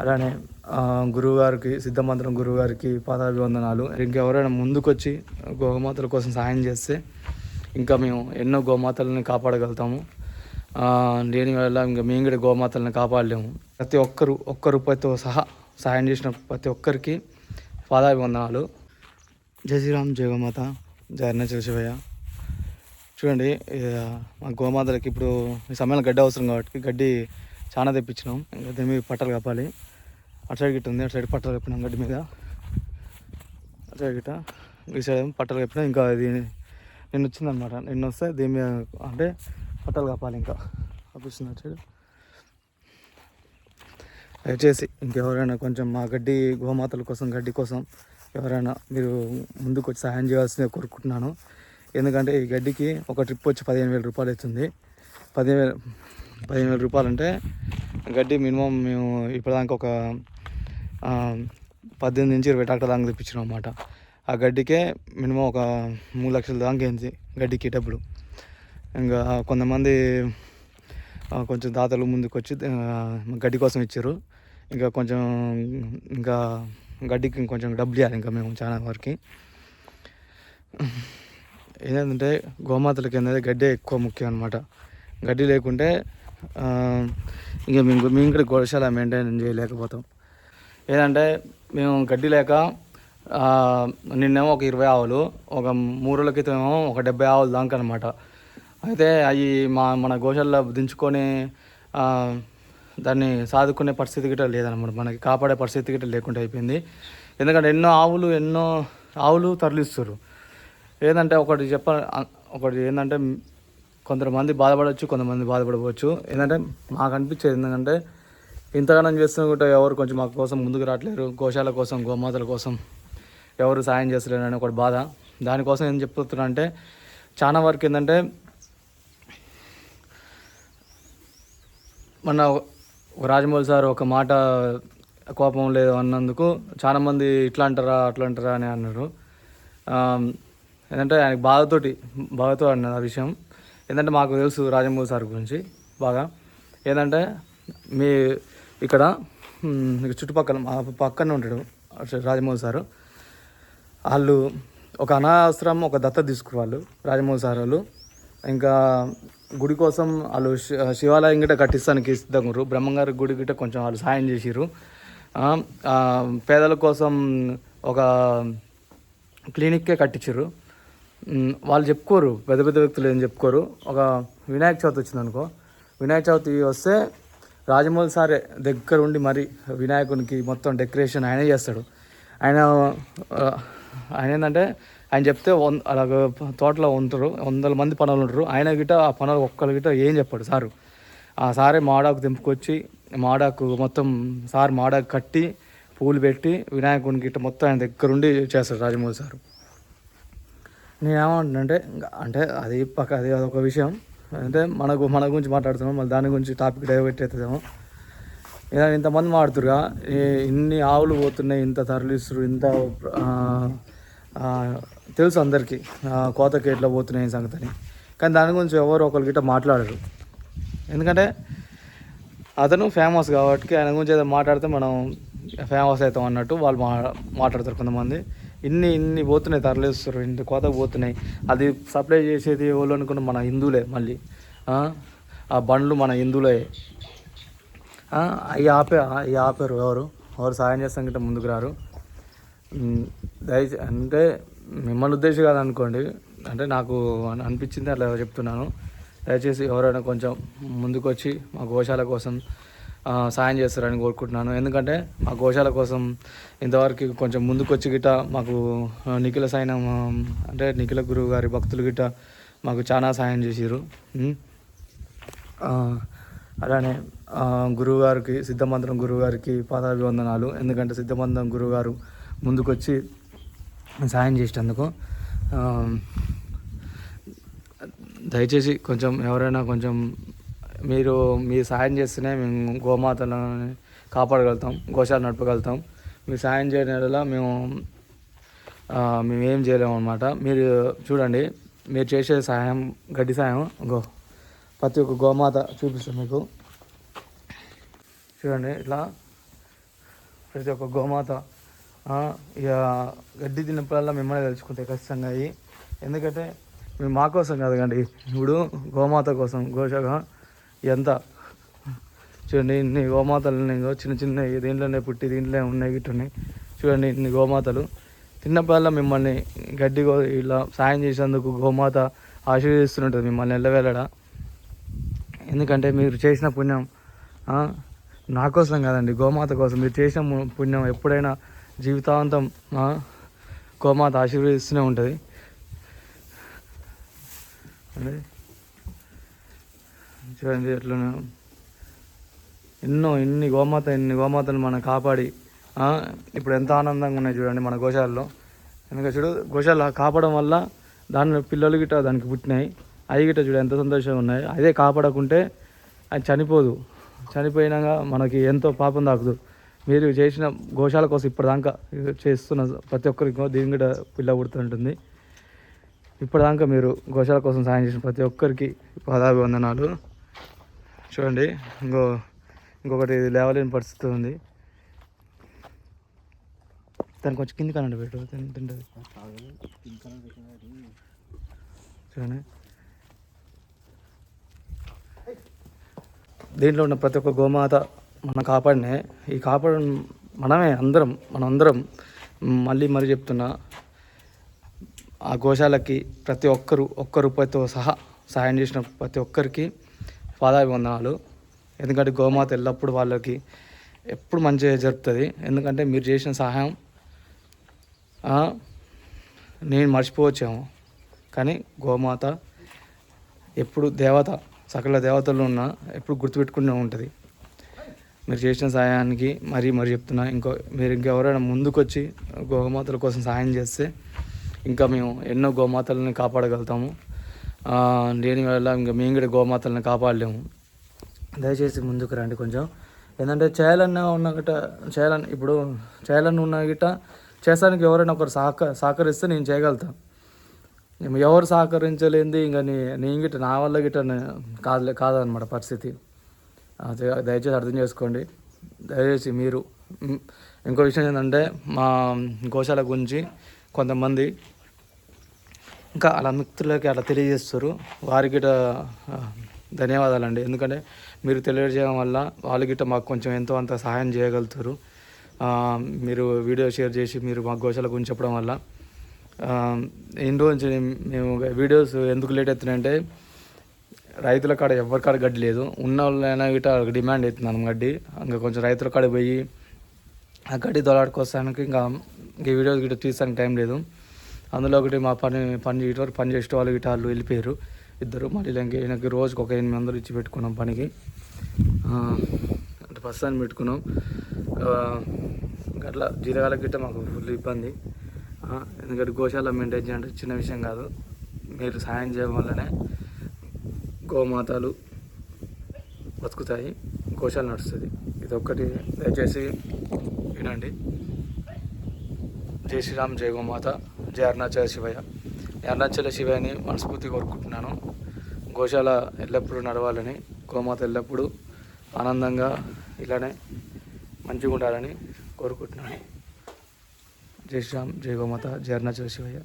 అలానే గురువుగారికి సిద్ధమంత్రం గురువుగారికి పాదాభివందనాలు. ఇంకెవరైనా ముందుకొచ్చి గోమాతల కోసం సహాయం చేస్తే ఇంకా మేము ఎన్నో గోమాతలని కాపాడగలుగుతాము. లేని వల్ల ఇంకా మేము కూడా గోమాతలను కాపాడలేము. ప్రతి ఒక్కరు ఒక్క రూపాయితో సహా సహాయం చేసిన ప్రతి ఒక్కరికి పాదాభివందనాలు. జై శ్రీరామ్ జై గోమాత అరుణాచల శివయ్య. చూడండి ఇక మా గోమాతలకి ఇప్పుడు ఈ సమయంలో గడ్డి అవసరం కాబట్టి గడ్డి చాలా తెప్పించినాం. ఇంకా దీని మీద పట్టలు కప్పాలి. అటు సైడ్ గిట్ట ఉంది అటు సైడ్ పట్టలు కప్పినాం గడ్డి మీద. అటు సైడ్ గిట్ట ఈ సైడ్ పట్టలు కప్పినా. ఇంకా ఇది నిన్న వచ్చిందనమాట నిన్న వస్తే దీని మీద అంటే పట్టలు కప్పాలి ఇంకా. కప్పిస్తుంది అటు సైడ్. దయచేసి ఇంకెవరైనా కొంచెం మా గడ్డి గోమాతల కోసం గడ్డి కోసం ఎవరైనా మీరు ముందుకు వచ్చి సహాయం చేయాల్సిందే కోరుకుంటున్నాను. ఎందుకంటే ఈ గడ్డికి ఒక ట్రిప్ వచ్చి పదిహేను వేల రూపాయలు అవుతుంది. పదిహేను వేల పదిహేను వేల రూపాయలు అంటే గడ్డి మినిమం మేము ఇప్పటిదాకా ఒక పద్దెనిమిది నుంచి ఇరవై ట్రాక్టర్ దాకా తెప్పించినాం అనమాట ఆ గడ్డికే మినిమం ఒక మూడు లక్షల దాకా అయింది గడ్డికి డబ్బులు. ఇంకా కొంతమంది కొంచెం దాతలు ముందుకు వచ్చి గడ్డి కోసం ఇచ్చారు. ఇంకా కొంచెం ఇంకా గడ్డికి కొంచెం డబ్బులు ఇవ్వాలి ఇంకా మేము చాలా వరకు. ఏంటంటే గోమాతలకి అనేది గడ్డి ఎక్కువ ముఖ్యం అనమాట గడ్డి లేకుంటే ఇంకా మేము మేము కూడా గోశాల మెయింటైన్ చేయలేకపోతాం. ఏదంటే మేము గడ్డి లేక నిన్నేమో ఒక ఇరవై ఆవులు ఒక మూడు రోజుల క్రితం ఏమో ఒక డెబ్బై ఆవులు దాకా అనమాట అయితే అవి మా మన గోశాలలో దించుకొని దాన్ని సాదుకునే పరిస్థితి గిట్ట లేదనమాట మనకి కాపాడే పరిస్థితి గిట్ట లేకుండా అయిపోయింది. ఎందుకంటే ఎన్నో ఆవులు ఎన్నో ఆవులు తరలిస్తారు ఏంటంటే ఒకటి చెప్ప ఒకటి ఏంటంటే కొంతమంది బాధపడవచ్చు కొంతమంది బాధపడవచ్చు ఏంటంటే మాకు అనిపించేది ఏంటంటే ఇంతగానం చేస్తున్నట్టు ఎవరు కొంచెం మా కోసం ముందుకు రావట్లేరు. గోశాల కోసం గోమాతల కోసం ఎవరు సాయం చేస్తలేరు అని ఒకటి బాధ. దానికోసం ఏం చెప్తున్నా అంటే చాలా వరకు ఏంటంటే మన రాజమౌళి సార్ ఒక మాట కోపం లేదు అన్నందుకు చాలామంది ఇట్లా అంటారా అట్లా అంటారా అని అన్నారు. ఏంటంటే ఆయన బాధతోటి బాధతో అన్నది ఆ విషయం. ఏంటంటే మాకు తెలుసు రాజమౌళి సార్ గురించి బాగా. ఏంటంటే మీ ఇక్కడ చుట్టుపక్కల మా పక్కనే ఉంటాడు రాజమౌళి సారు. వాళ్ళు ఒక అనాశ్రమం ఒక దత్త తీసుకురు వాళ్ళు రాజమౌళి సార్ వాళ్ళు. ఇంకా గుడి కోసం వాళ్ళు శివాలయం గిట్ట కట్టిస్తానికి సిద్ధంగా బ్రహ్మంగారి గుడి గిట్ట కొంచెం వాళ్ళు సాయం చేసిర్రు. పేదల కోసం ఒక క్లినిక్కే కట్టించారు వాళ్ళు చెప్పుకోరు. పెద్ద పెద్ద వ్యక్తులు ఏం చెప్పుకోరు. ఒక వినాయక చవితి వచ్చింది అనుకో. వినాయక చవితి వస్తే రాజమౌళి సారే దగ్గర ఉండి మరి వినాయకునికి మొత్తం డెకరేషన్ ఆయనే చేస్తాడు. ఆయన ఆయన ఏంటంటే ఆయన చెప్తే వంద అలాగ తోటలో ఉంటారు వందల మంది పనులు ఉంటారు. ఆయన గిట్ట ఆ పనులు ఒక్కరి గిట్ట ఏం చెప్పాడు సారు. ఆ సారే మాడాకు తెంపుకొచ్చి మాడాకు మొత్తం సార్ మాడాకు కట్టి పూలు పెట్టి వినాయకుని గిట్ట మొత్తం ఆయన దగ్గరుండి చేస్తాడు రాజమౌళి సారు. నేనేమంటున్నానంటే అంటే అది పక్క అది అదొక విషయం. అంటే మనకు మన గురించి మాట్లాడుతున్నాం మళ్ళీ దాని గురించి టాపిక్ డైవర్ట్ అవుతుందేమో ఇలా ఇంతమంది మాడుతురుగా ఇన్ని ఆవులు పోతున్నాయి ఇంత తరలిస్తురు ఇంత తెలుసు అందరికీ కోతకి ఎట్లా పోతున్నాయి సంగతి సంగతిని. కానీ దాని గురించి ఎవరు ఒకరి గిట్ట మాట్లాడరు. ఎందుకంటే అతను ఫేమస్ కాబట్టి ఆయన గురించి ఏదో మాట్లాడితే మనం ఫేమస్ అవుతాం అన్నట్టు వాళ్ళు మా మాట్లాడతారు కొంతమంది. ఇన్ని ఇన్ని పోతున్నాయి తరలిస్తారు ఇన్ని కోతకు పోతున్నాయి. అది సప్లై చేసేది ఎవరు అనుకున్న మన హిందువులే మళ్ళీ. ఆ? బండ్లు మన హిందువులే. అవి ఆపే అవి ఆపారు ఎవరు? ఎవరు సాయం చేస్తాం గిట్ట ముందుకు రారు. దయచే అంటే మిమ్మల్ని ఉద్దేశం కాదనుకోండి. అంటే నాకు అనిపించింది అట్లా చెప్తున్నాను. దయచేసి ఎవరైనా కొంచెం ముందుకొచ్చి మా గోశాల కోసం సాయం చేస్తారని కోరుకుంటున్నాను. ఎందుకంటే మా గోశాల కోసం ఇంతవరకు కొంచెం ముందుకొచ్చి గిట్ట మాకు నిఖిల సైనం అంటే నిఖిల గురువు గారి భక్తులు గిట్ట మాకు చాలా సాయం చేసిరు అలానే గురువుగారికి సిద్ధమంత్రం గురువుగారికి పాదాభివందనాలు. ఎందుకంటే సిద్ధమంత్రం గురువుగారు ముందుకొచ్చి సాయం చేసేటందుకు దయచేసి కొంచెం ఎవరైనా కొంచెం మీరు మీ సాయం చేస్తేనే మేము గోమాతలను కాపాడగలుగుతాం గోశాల నడపగలుగుతాం. మీరు సాయం చేయడం వల్ల మేము మేము ఏం చేయలేము అనమాట మీరు చూడండి మీరు చేసే సహాయం గడ్డి సాయం గో ప్రతి ఒక్క గోమాత చూపిస్తాం మీకు. చూడండి ఇట్లా ప్రతి ఒక్క గోమాత ఇక గడ్డి తిన్నప్పుడల్లా మిమ్మల్ని తెలుసుకుంటాయి ఖచ్చితంగా అయ్యి. ఎందుకంటే మేము మా కోసం కాదు కండి ఇప్పుడు గోమాత కోసం గోషగా ఎంత? చూడండి ఇన్ని గోమాతలు ఉన్నాయి చిన్న చిన్న దీంట్లోనే పుట్టి దీంట్లోనే ఉన్నాయి గిట్టున్నాయి చూడండి ఇన్ని గోమాతలు. తిన్నప్పుడల్లా మిమ్మల్ని గడ్డి ఇలా సాయం చేసేందుకు గోమాత ఆశీర్వదిస్తుంటుంది మిమ్మల్ని ఎల్లవేళడా ఎందుకంటే మీరు చేసిన పుణ్యం నా కోసం కాదండి గోమాత కోసం. మీరు చేసిన పుణ్యం ఎప్పుడైనా జీవితాంతం గోమాత ఆశీర్వదిస్తూనే ఉంటుంది. అదే చూడండి ఎట్లా ఎన్నో ఇన్ని గోమాత ఇన్ని గోమాతలు మనం కాపాడి ఇప్పుడు ఎంత ఆనందంగా ఉన్నాయి చూడండి మన గోశాలలో. ఎందుకంటే చూడు గోశాల కాపాడడం వల్ల దాని పిల్లలు గిట్ట దానికి పుట్టినాయి. అవి గిట్ట చూడు ఎంత సంతోషంగా ఉన్నాయి. అదే కాపాడకుంటే అది చనిపోదు. చనిపోయినాక మనకి ఎంతో పాపం తాకుదు మీరు చేసిన గోశాల కోసం ఇప్పటిదాకా చేస్తున్న ప్రతి ఒక్కరికి దీని కూడా పిల్ల పుడుతుంటుంది. ఇప్పటిదాకా మీరు గోశాల కోసం సాయం చేసిన ప్రతి ఒక్కరికి పదాభివందనాలు. చూడండి ఇంకో ఇంకొకటి లేవలేని పరిస్థితి ఉంది. దానికి కొంచెం కింది కనండి పెట్టు తింటుంది. చూడండి. దీంట్లో ఉన్న ప్రతి ఒక్క గోమాత మనం కాపాడినే. ఈ కాపాడు మనమే అందరం మనం అందరం మళ్ళీ మరీ చెప్తున్నా ఆ గోశాలకి ప్రతి ఒక్కరు ఒక్క రూపాయితో సహా సహాయం చేసిన ప్రతి ఒక్కరికి పాదాభివందనాలు ఎందుకంటే గోమాత ఎల్లప్పుడూ వాళ్ళకి ఎప్పుడు మంచిగా జరుపుతుంది. ఎందుకంటే మీరు చేసిన సహాయం నేను మర్చిపోవచ్చాము. కానీ గోమాత ఎప్పుడు దేవత సకల దేవతలు ఉన్న ఎప్పుడు గుర్తుపెట్టుకుంటూ ఉంటుంది. మీరు చేసిన సహాయానికి మరీ మరీ చెప్తున్నా ఇంకో మీరు ఇంకెవరైనా ముందుకొచ్చి గోమాతల కోసం సహాయం చేస్తే ఇంకా మేము ఎన్నో గోమాతలని కాపాడగలుగుతాము. లేని వల్ల ఇంకా మేము కూడా గోమాతలను కాపాడలేము. దయచేసి ముందుకు రండి కొంచెం. ఏంటంటే చేయాలన్న ఉన్న గిట్ట చేయాలని ఇప్పుడు చేయాలని ఉన్న గిట్ట చేసానికి ఎవరైనా ఒకరు సహక సహకరిస్తే నేను చేయగలుగుతాను ఎవరు సహకరించలేంది ఇంకా నీ నేను గిట్ట నా వల్ల గిట్ట నే- కాదులే కాదనమాట పరిస్థితి. దయచేసి అర్థం చేసుకోండి. దయచేసి మీరు ఇంకో విషయం ఏంటంటే మా గోశాల గురించి కొంతమంది ఇంకా అలా మిత్రులకి అలా తెలియజేస్తారు. వారికి గిట్ట, ధన్యవాదాలండి. ఎందుకంటే మీరు తెలియజేయడం వల్ల వాళ్ళు గిట్ట మాకు కొంచెం ఎంతో అంత సహాయం చేయగలుగుతారు. మీరు వీడియో షేర్ చేసి మీరు మా గోశాల గురించి చెప్పడం వల్ల ఆ, ఎన్ని రోజు నుంచి మేము వీడియోస్ ఎందుకు లేట్ అవుతున్నాయంటే రైతుల కాడ ఎవరి కాడ గడ్డి లేదు. ఉన్న వాళ్ళైనా గిట్ట డిమాండ్ అవుతున్నాను గడ్డి. ఇంకా కొంచెం రైతుల కాడ పోయి ఆ గడ్డి దొలాడుకోవడానికి ఇంకా ఈ వీడియోస్ గిట్ట తీసానికి టైం లేదు. అందులో ఒకటి మా పని పని ఇటువరకు పని చేసే వాళ్ళు గిట్ట వాళ్ళు వెళ్ళిపోయారు. ఇద్దరు మళ్ళీ ఇంక ఈయనకి రోజుకి ఒక ఎనిమిది వందలు ఇచ్చి పెట్టుకున్నాం పనికి. అంటే ఫస్ట్ అని పెట్టుకున్నాం. అట్లా జీరగాల గిట్ట మాకు ఫుల్ ఇబ్బంది. ఎందుకంటే గోశాల మెయింటైన్ చేయాలంటే చిన్న విషయం కాదు. మీరు సాయం చేయడం వల్లనే గోమాతలు బతుకుతాయి. గోశాల నడుస్తుంది. ఇది ఒక్కటి దయచేసి వినండి. జై శ్రీరామ్ జై గోమాత. జయ అరుణాచల శివయ్య. అరుణాచల శివయ్యని మనస్ఫూర్తి కోరుకుంటున్నాను. గోశాల ఎల్లప్పుడూ నడవాలని గోమాత ఎల్లప్పుడూ ఆనందంగా ఇలానే మంచిగా ఉండాలని కోరుకుంటున్నాను. జై శ్రీరామ్ జై గోమాత జయ అరుణాచల శివయ్య.